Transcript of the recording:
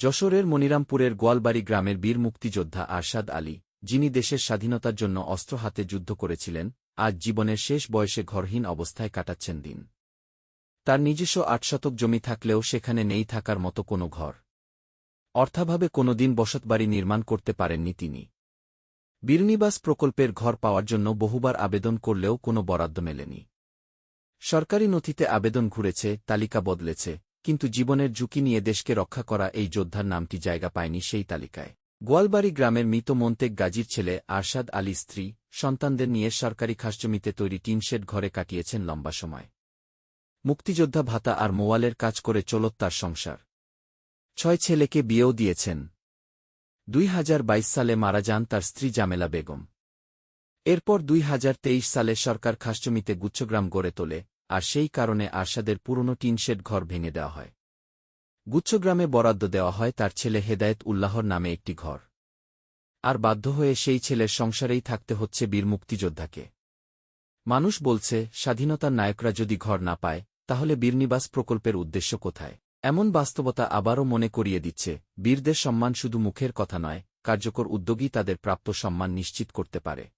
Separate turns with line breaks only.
যশোরের মনিরামপুরের গোয়ালবাড়ি গ্রামের বীর মুক্তিযোদ্ধা আরশাদ আলী, যিনি দেশের স্বাধীনতার জন্য অস্ত্র হাতে যুদ্ধ করেছিলেন, আজ জীবনের শেষ বয়সে ঘরহীন অবস্থায় কাটাচ্ছেন দিন। তার নিজস্ব আট শতক জমি থাকলেও সেখানে নেই থাকার মতো কোনো ঘর। অর্থাভাবে কোনোদিন বসতবাড়ি নির্মাণ করতে পারেননি তিনি। বীরনিবাস প্রকল্পের ঘর পাওয়ার জন্য বহুবার আবেদন করলেও কোনো বরাদ্দ মেলেনি। সরকারি নথিতে আবেদন ঘুরেছে, তালিকা বদলেছে কিন্তু জীবনের ঝুঁকি নিয়ে দেশকে রক্ষা করা এই যোদ্ধার নামটি জায়গা পায়নি সেই তালিকায়। গোয়ালবাড়ি গ্রামের মৃত মন্তেক গাজীর ছেলে আরশাদ আলী স্ত্রী, সন্তানদের নিয়ে সরকারি খাসজমিতে তৈরি টিনশেড ঘরে কাটিয়েছেন লম্বা সময়। মুক্তিযোদ্ধা ভাতা আর মোয়ালের কাজ করে চলত তার সংসার। ছয় ছেলেকে বিয়েও দিয়েছেন। দুই হাজার বাইশ সালে মারা যান তার স্ত্রী জামেলা বেগম। এরপর দুই হাজার তেইশ সালে সরকার খাসজমিতে গুচ্ছগ্রাম গড়ে তোলে। আর সেই কারণে আরশাদের পুরনো টিনশেড ঘর ভেঙে দেওয়া হয়। গুচ্ছগ্রামে বরাদ্দ দেওয়া হয় তার ছেলে হেদায়েত উল্লাহর নামে একটি ঘর। আর বাধ্য হয়ে সেই ছেলের সংসারেই থাকতে হচ্ছে বীর মুক্তিযোদ্ধাকে। মানুষ বলছে, স্বাধীনতার নায়করা যদি ঘর না পায়, তাহলে বীরনিবাস প্রকল্পের উদ্দেশ্য কোথায়? এমন বাস্তবতা আবারও মনে করিয়ে দিচ্ছে, বীরদের সম্মান শুধু মুখের কথা নয়, কার্যকর উদ্যোগই তাদের প্রাপ্ত সম্মান নিশ্চিত করতে পারে।